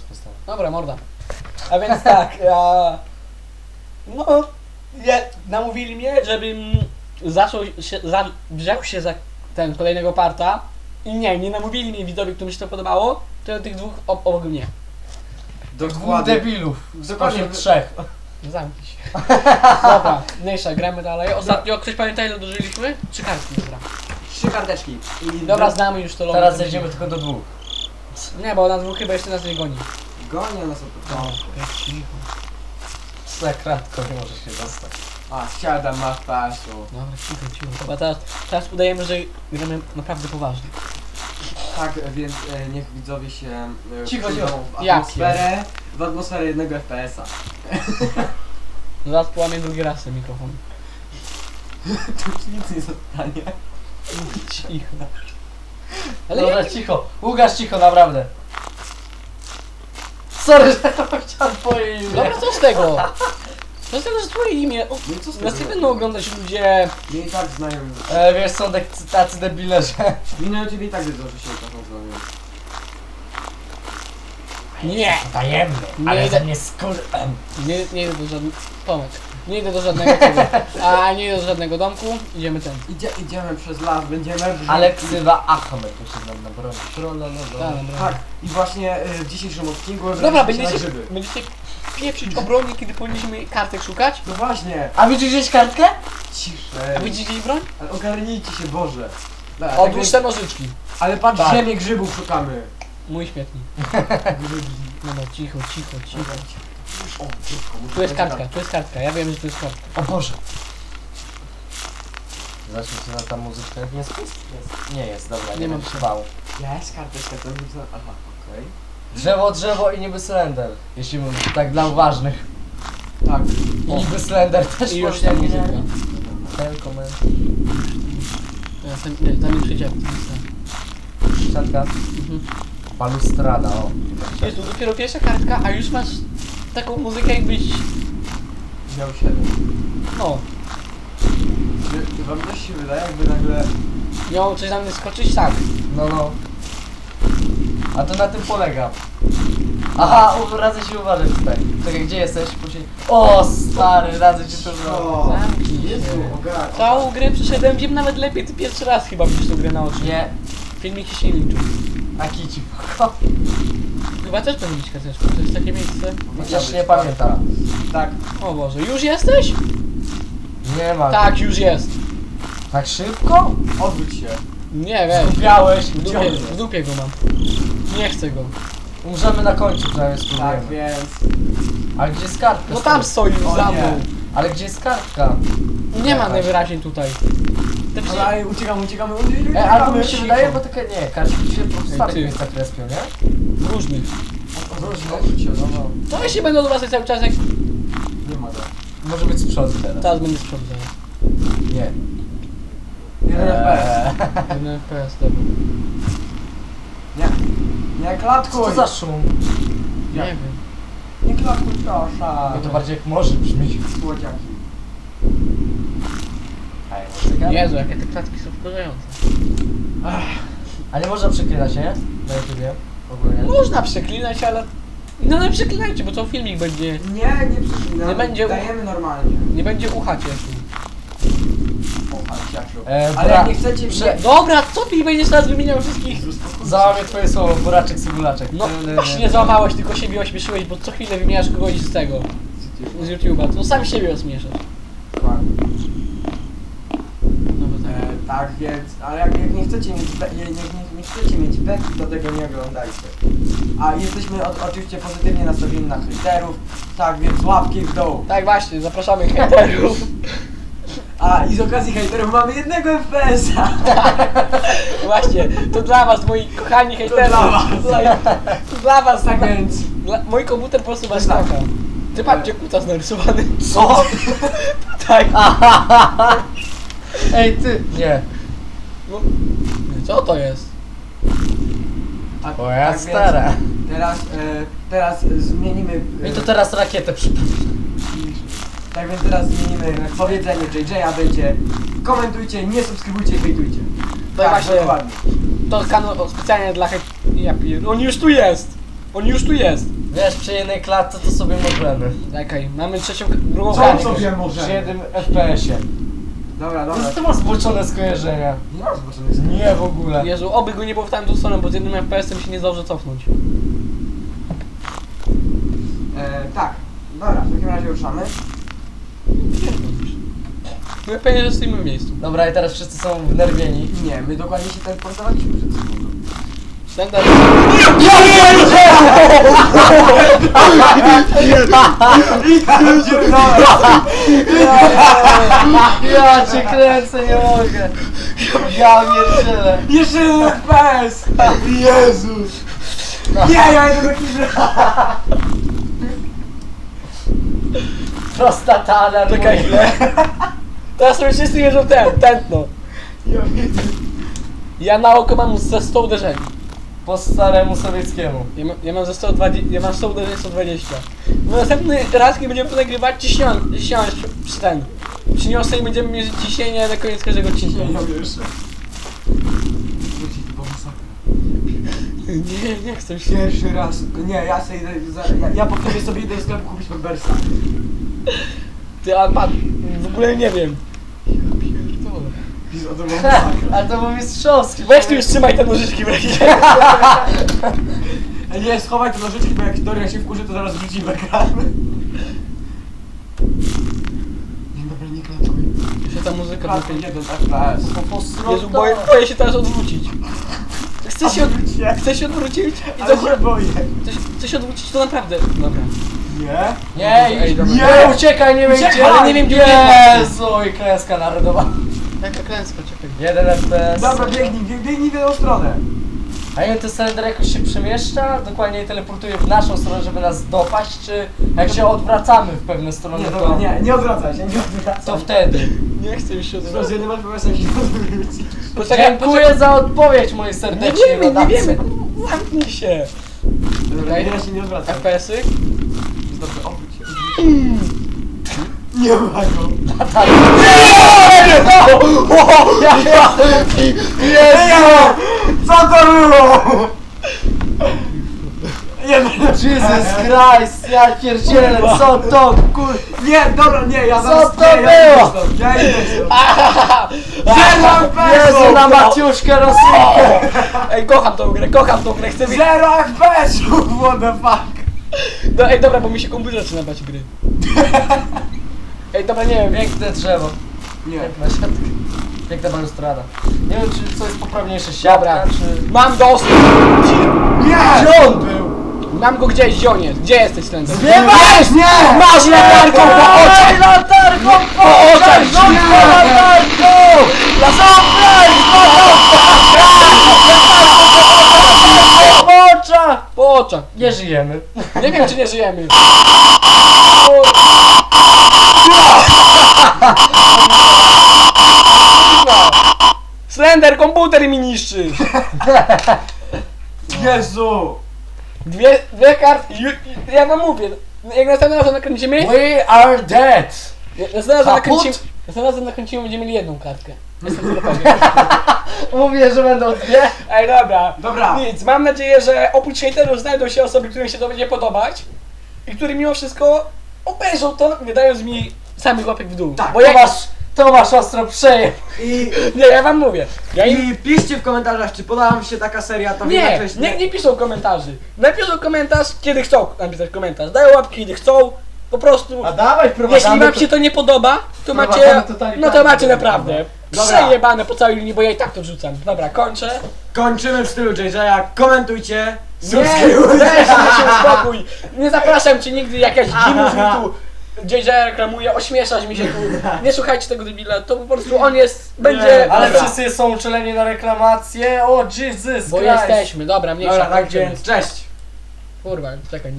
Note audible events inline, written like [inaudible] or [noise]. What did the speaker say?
postawię. Dobra, morda. A więc [laughs] tak, ja... No, je, namówili mnie, żebym zaczął się, za, wziął się za ten kolejnego parta. I nie, nie namówili mnie widzowie, którym się to podobało, to tych dwóch ob obok mnie. Dwóch Dokładnie. debilów. Dokładnie. Trzech. Zamknij się. [laughs] Dobra, mniejsza, gramy dalej. Ostatnio, ktoś pamięta ile dożyliśmy? Trzy kartki, dobra. Trzy karteczki. I Dobra, znamy już to Teraz zejdziemy tylko do dwóch. Nie, bo na dwóch chyba jeszcze nas nie goni. Gonię nas od No, cicho. Za kratką nie możesz się dostać. A, siadam na pasu. Dobra, cicho, cicho. Chyba teraz, teraz udajemy, że gramy naprawdę poważnie. Tak, więc e, niech widzowie się e, Cicho, wczują cicho. w atmosferę, w atmosferę jednego FPS-a. [laughs] Zaraz połamię drugi raz ten mikrofon. [laughs] Tu nic nie zostanie. Cicho. Ale Dobra, cicho. Łukasz, cicho, naprawdę. Sorry, że to chciałem twoje imię. Dobra, co z tego? Co z tego, że twoje imię... O, No i co z nas nie tego? będą oglądać ludzie... Mnie i tak znają już. E, wiesz, są tak, tacy debile, że... Minę ciebie i tak wiedzą, że się Łukasz nazywają. Nie! Tajemny, Nie ale idę- ze mnie. Nie, nie idę do żadnego... Tomek. Nie idę do żadnego tego. A nie idę do żadnego domku. Idziemy ten. Idzie, idziemy przez las, będziemy... Ale ksywa Ahmed, to się nam na broni. Tak, dobra. Tak, i właśnie e, w dzisiejszym odcinku Dobra, wybraliśmy się będziecie, grzyby. będziecie pieprzyć obronie, kiedy powinniśmy kartek szukać? No właśnie, A widzisz gdzieś kartkę? ciszej. A widzicie ich broń? Ale ogarnijcie się, Boże. Dobra, Odłóż te nożyczki. Ale patrz, Tak. ziemię grzybów szukamy. Mój śmietnik. [laughs] Dobra, cicho, cicho, cicho. O, cicho, muszę Tu jest kartka, tu jest kartka. Ja wiem, że tu jest kartka. O Boże. Zacznij się na ta muzyczka. Jest? Jest. Nie jest, dobra, nie, Nie mam się. się bał. Jest karteczka, to za... Aha, okej. Drzewo, drzewo i niby Slender. Jeśli mówię tak dla uważnych. Tak. I niby Slender też I już nie? muzyka. Ten koment. Ja tam, nie, tam. Siatka. Mhm. Balustrada, o. Jezu, dopiero pierwsza kartka, a już masz taką muzykę jakbyś... Miał 7. No, Czy, czy wam też się wydaje, jakby nagle... miał coś na mnie skoczyć? Tak. No, no. A to na tym polega. Aha, u- radzę się uważać tutaj. Czekaj, gdzie jesteś? Później... O, stary, radzę ci to. O, Jezu, się. ogar. Całą grę przeszedłem, wiem nawet lepiej, ty pierwszy raz chyba widzisz tą grę na oczy. Nie, Filmiki się nie liczą. a kici. [laughs] Chyba też powinien być karteczką, to jest takie miejsce. Chociaż nie pamiętam. Tak, O Boże, już jesteś? Nie ma. Tak, już jest. Tak szybko? odwróć się. Nie, weź. Skupiałeś. W dupie, w dupie go mam. Nie chcę go. Umrzemy na końcu, przynajmniej Tak, spróbujemy. więc... Ale gdzie jest kartka? No tam stoi O za nie. mną. Ale gdzie jest kartka? Nie ma Jakaś. najwyraźniej tutaj. Te Ale uciekamy, uciekamy, uciekamy. E, albo mi się wydaje, bo takie nie, kartki się po starych ty. miejscach respią, nie? różnych. Się, odwróć się, no, no. To jeśli będą do was cały czas jak... Nie ma go. Może być z przodu teraz. Teraz będę sprzątał. Nie. Jeden FPS. Jeden FPS, dobra. Nie. Nie klatkuj. Co to za szum? Nie Jak? wiem. Nie klatkuj, proszę. No to bardziej jak może brzmi. Słodziaki. Muzyka? Jezu, jakie te klatki są wkurzające. A nie można przeklinać, nie? Na YouTubie? Ogólnie. Można przeklinać, ale... No nie przeklinajcie, bo to filmik będzie... Nie, nie przeklinamy. Nie będzie Dajemy normalnie. Nie będzie ucha cieszył. Ale. E, Ale bra- jak nie chcecie... prze-. Dobra, co ty będziesz teraz wymieniał wszystkich? Załamię twoje słowo, buraczek, symulaczek. No nie. właśnie załamałeś, tylko siebie ośmieszyłeś, bo co chwilę wymieniasz kogoś z tego, z YouTube'a. To sam siebie ośmieszasz. Tak. Więc, ale jak, jak nie chcecie mieć be, nie, nie, nie, nie chcecie mieć beki, to tego nie oglądajcie. A jesteśmy o, oczywiście pozytywnie nastawieni na hejterów, tak więc łapki w dół. Tak właśnie, zapraszamy [laughs] hejterów. A i z okazji hejterów mamy jednego FPS-a. [laughs] Właśnie, to dla was, moi kochani hejterzy. dla was. [laughs] To dla was, Tak więc, dla, mój komputer po prostu was Tak. Ty patrzcie, kutas narysowany. Co? Tak. Ej, ty! Nie. No, co to jest? a, Twoja tak więc stara. Teraz, e, teraz zmienimy... E, I to teraz rakietę przypomnę. Tak więc teraz zmienimy powiedzenie JJ'a będzie komentujcie, nie subskrybujcie, hejtujcie. To właśnie- dokładnie. To kanał specjalnie dla hej... Ja pier... On już tu jest! On już tu jest. Wiesz, przy jednej klatce to sobie możemy. Czekaj, mamy trzecią, drugą Co klatkę. sobie może? Przy jednym FPS-ie. Dobra, No dobra. to masz zboczone skojarzenia. Nie mam zobaczenia. Nie w ogóle. Jezu, oby go nie było w tamtą stronę, bo z jednym FPS-em się nie zdąży cofnąć. E, tak. Dobra, w takim razie ruszamy. My pewnie, że stoimy w miejscu. Dobra, i teraz wszyscy są wnerwieni. Nie, my dokładnie się teleportowaliśmy przed sekundą. Slender... Ja cię kręcę, nie mogę. Ja pierdzielę. Jeszcze jeden FPS! Jezus! Nie, ja idę do kibra! Prostata alarmuje. Czekaj chwilę. Teraz sobie wszyscy wierzą ten, tętno. Ja widzę. Ja na oko mam ze 100 uderzeń. Po staremu sowieckiemu. Ja, ma, ja mam ze 120, ja mam 100 uderzeń 120. No następny raz, kiedy będziemy nagrywać, ciśniąc, ciśniąc przy, ten. Przyniosę i będziemy mierzyć ciśnienie na koniec każdego odcinka. Nie. Nie, nie chcę się. Pierwszy raz. Nie, ja sobie idę, za, ja, ja po chwili sobie idę do sklepu kupić. Ty, ale pan, w ogóle nie wiem. Pisz, to była masakra. Ale to był mistrzowski. Weź tu już trzymaj te nożyczki w ręce. Nie, schowaj te nożyczki, bo jak Doria się wkurzy, to zaraz wróci w ekran. Nie, dobra, nie klatuj. Jeszcze ta muzyka Klatuj trochę... jeden. Po prostu Jezu, boję, boję się teraz odwrócić. Chcę się, od... Odwróć się. Chcę się odwrócić i Ale to... się boję. Chcę, chcę się odwrócić, to naprawdę... Dobra. Nie? Nie, Ej, dobra. nie, uciekaj, nie wiem Uciekaj, gdzie. ale nie wiem, gdzie. Jezu, i klęska narodowa. Jaka klęska, czekaj. Jeden FPS. Dobra, biegnij, bieg- biegnij w jedną stronę. A nie wiem, ten Slender jakoś się przemieszcza, dokładnie teleportuje w naszą stronę, żeby nas dopaść, czy jak się odwracamy w pewne strony, Nie, to, dobra, nie, nie odwracaj się, nie odwracaj. to wtedy. Nie chcę już się Z odwrócić. jednym FPS-em się odwróci. Poczekaj, Dziękuję za odpowiedź, moi Nie serdeczni wiemy, nie wiemy. Zamknij się. Dobra, ja się nie odwracam. FPS-y? Dobrze, obróć się. Nie ma go. Jezu! Co to było? Jesus Christ, ja pierdzielę, co to kur... Nie, dobra, nie, ja zaraz... to nie, ja było? idę stąd, Ja idę stąd. Zero Jezu, na FPS-ów! Maciuszkę rozsypkę! Ej, kocham tą grę, kocham tą grę, chcę. Zero FPS-ów, what the fuck? No, ej, dobra, bo mi się komputer zaczyna bać gry. Ej, dobra, nie wiem. Piękne drzewo, Nie. piękna siatka, piękna balustrada. Nie wiem, czy co jest poprawniejsze, siatka, Dobra. czy... Mam dostęp. Nie! Gdzie on był? Mam go gdzieś, gdzie on jest? Gdzie jesteś, Slender? Nie masz! Nie! Masz latarką po oczach! Latarką po oczach! Rzuć po! Latarką po oczach! Po oczach. Nie żyjemy. Nie wiem, czy nie żyjemy. [laughs] Slender, komputer mi niszczysz! [laughs] Jezu! Dwie, dwie kartki, ju- ja wam mówię, jak następnym razem nakręcimy, We are dead! następnym razem Kaput? nakręcimy, następnym razem nakręcimy, będziemy mieli jedną kartkę. [laughs] Jestem tego pewien. [laughs] Mówię, że będą dwie. Ej, dobra. Dobra. Nic, mam nadzieję, że oprócz hejterów znajdą się osoby, którym się to będzie podobać i którzy mimo wszystko obejrzą to, nie dając mi samych łapek w dół. Tak, Bo To jak... masz, to masz ostro przejem. I, Nie, ja wam mówię. Ja im... I piszcie w komentarzach, czy podoba wam się taka seria, to Nie, nie, nie piszą komentarzy. Napiszą komentarz, kiedy chcą napisać komentarz. Dają łapki, kiedy chcą. Po prostu, A dawaj, jeśli wam się to nie podoba, to macie, Wprowadzamy totalitarny no to macie naprawdę Dobra. przejebane po całej linii, bo ja i tak to wrzucam. Dobra, kończę. Kończymy w stylu JJ'a, komentujcie, Nie, subskrybujcie. weź. Nie zapraszam cię nigdy, jakaś dzimus [laughs] mi tu JJ reklamuje, ośmieszasz mi się tu. Nie słuchajcie tego debila, to po prostu on jest, będzie... Ale Dobra. wszyscy są uczuleni na reklamację. O, Jesus Bo Christ. jesteśmy, dobra, mniejsza. Dobra, tak kończymy. więc cześć. Kurwa, czekaj, nie